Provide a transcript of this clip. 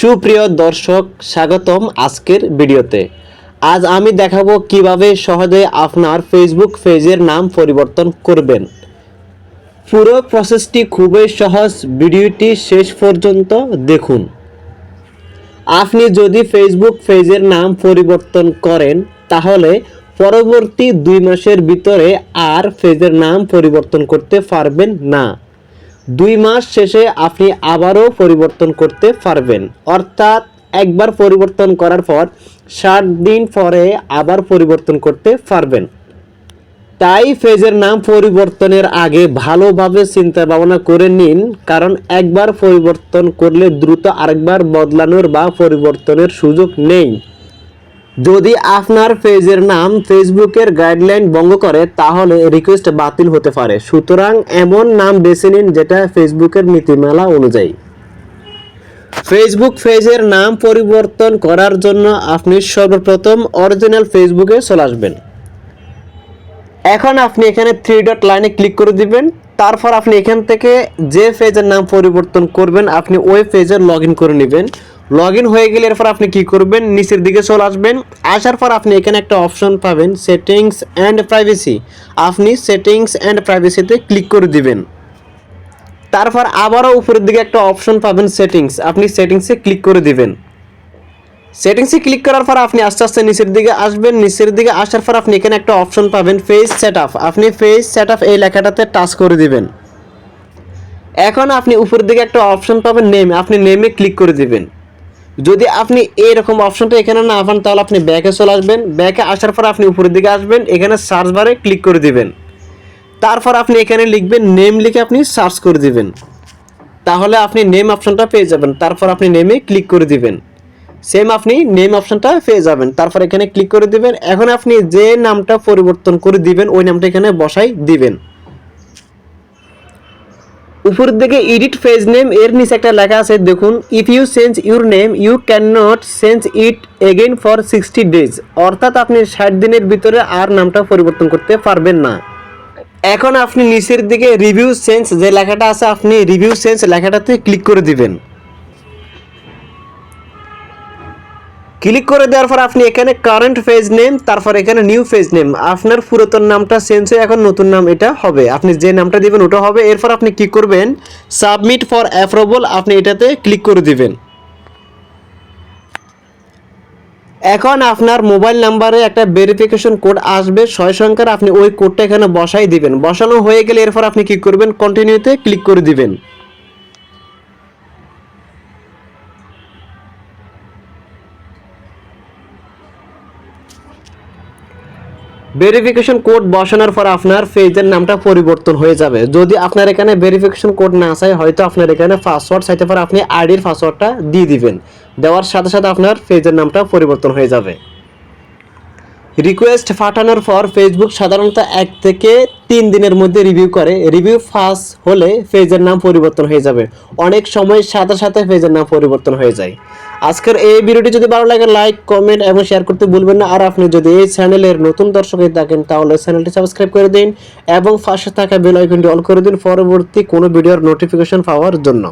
সুপ্রিয় দর্শক, স্বাগতম আজকের ভিডিওতে। আজ আমি দেখাবো কীভাবে সহজে আপনার ফেসবুক পেজের নাম পরিবর্তন করবেন। পুরো প্রসেসটি খুবই সহজ, ভিডিওটি শেষ পর্যন্ত দেখুন। আপনি যদি ফেসবুক পেজের নাম পরিবর্তন করেন, তাহলে পরবর্তী দুই মাসের ভিতরে আর পেজের নাম পরিবর্তন করতে পারবেন না। দুই মাস শেষে আপনি আবারও পরিবর্তন করতে পারবেন। অর্থাৎ একবার পরিবর্তন করার পর ষাট দিন পরে আবার পরিবর্তন করতে পারবেন। তাই ফেজের নাম পরিবর্তনের আগে ভালোভাবে চিন্তা ভাবনা করে নিন, কারণ একবার পরিবর্তন করলে দ্রুত আরেকবার বদলানোর বা পরিবর্তনের সুযোগ নেই। যদি আপনার পেজের নাম ফেসবুকের গাইডলাইন ভঙ্গ করে, তাহলে রিকোয়েস্ট বাতিল হতে পারে। সুতরাং এমন নাম বেছে নিন যেটা ফেসবুকের নীতিমালা অনুযায়ী। ফেসবুক পেজের নাম পরিবর্তন করার জন্য আপনি সর্বপ্রথম অরিজিনাল ফেসবুকে চলে আসবেন। এখন আপনি এখানে থ্রি ডট লাইনে ক্লিক করে দিবেন। তারপর আপনি এখান থেকে যে পেজের নাম পরিবর্তন করবেন, আপনি ওই পেজের লগ করে নেবেন। লগ ইন হয়ে গেলে এরপর আপনি কি করবেন? নিচের দিকে চলে আসবেন। আসার পর আপনি এখানে একটা অপশন পাবেন সেটিংস অ্যান্ড প্রাইভেসি আপনি সেটিংস অ্যান্ড প্রাইভেসিতে ক্লিক করে দিবেন। তারপর আবারও উপরের দিকে একটা অপশন পাবেন সেটিংস আপনি সেটিংসে ক্লিক করে দিবেন। সেটিংসে ক্লিক করার পর আপনি আস্তে আস্তে নিচের দিকে আসবেন। নিচের দিকে আসার পর আপনি এখানে একটা অপশন পাবেন ফেস সেট আপনি ফেস সেট এই লেখাটাতে টাচ করে দিবেন। এখন আপনি উপরের দিকে একটা অপশন পাবেন নেম আপনি নেমে ক্লিক করে দিবেন। যদি আপনি এইরকম অপশনটা এখানে না পান, তাহলে আপনি ব্যাকে চলে আসবেন। ব্যাকে আসার পর আপনি উপরের দিকে আসবেন। এখানে সার্চ বারে ক্লিক করে দিবেন। তারপর আপনি এখানে লিখবেন নেম লিখে আপনি সার্চ করে দিবেন। তাহলে আপনি নেম অপশনটা পেয়ে যাবেন। তারপর আপনি নেমে ক্লিক করে দিবেন। সেম আপনি নেম অপশনটা পেয়ে যাবেন। তারপর এখানে ক্লিক করে দিবেন। এখন আপনি যে নামটা পরিবর্তন করে দিবেন, ওই নামটা এখানে বসাই দিবেন। উপরের দিকে এডিট পেজ নেম এর নিচে একটা লেখা আছে, দেখুন if you change your name you can not change it again for sixty days অর্থাৎ আপনি ষাট দিনের ভিতরে আর নামটা পরিবর্তন করতে পারবেন না। এখন আপনি নিচের দিকে রিভিউ চেঞ্জ যে লেখাটা আছে, আপনি রিভিউ সেন্স লেখাটাতে ক্লিক করে দিবেন। ক্লিক করে দেওয়ার পর আপনি এখানে কারেন্ট পেজ নেম তারপর এখানে নিউ পেজ নেম আপনার পুরাতন নামটা চেঞ্জ হয়ে এখন নতুন নাম এটা হবে। আপনি যে নামটা দিবেন ওটা হবে। এরপর আপনি কি করবেন? সাবমিট ফর অ্যাপ্রুভাল আপনি এটাতে ক্লিক করে দিবেন। এখন আপনার মোবাইল নাম্বারে একটা ভেরিফিকেশন কোড আসবে। ছয় সংখ্যার আপনি ওই কোডটা এখানে বসাই দিবেন। বসানো হয়ে গেলে এরপর আপনি কি করবেন? কন্টিনিউতে ক্লিক করে দিবেন। ভেরিফিকেশন কোড বসানোর পর আপনার ফেজের নামটা পরিবর্তন হয়ে যাবে। যদি আপনার এখানে ভেরিফিকেশন কোড না চাই, হয়তো আপনার এখানে পাসওয়ার্ড চাইতে পারে, আপনি আইডির পাসওয়ার্ডটা দিয়ে দিবেন। দেওয়ার সাথে সাথে আপনার পেজের নামটা পরিবর্তন হয়ে যাবে। রিকোয়েস্ট পাঠানোর পর ফেসবুক সাধারণত এক থেকে তিন দিনের মধ্যে রিভিউ করে। রিভিউ ফাস হলে পেজের নাম পরিবর্তন হয়ে যাবে। অনেক সময় সাথে সাথে পেজের নাম পরিবর্তন হয়ে যায়। আজকের এই ভিডিওটি যদি ভালো লাগে লাইক কমেন্ট এবং শেয়ার করতে ভুলবেন না। আর আপনি যদি এই চ্যানেলের নতুন দর্শক হয়ে থাকেন, তাহলে চ্যানেলটি সাবস্ক্রাইব করে দিন এবং পাশে থাকা বেল আইকনটি অল করে দিন। পরবর্তী কোনো ভিডিওর নোটিফিকেশন পাওয়ার জন্য।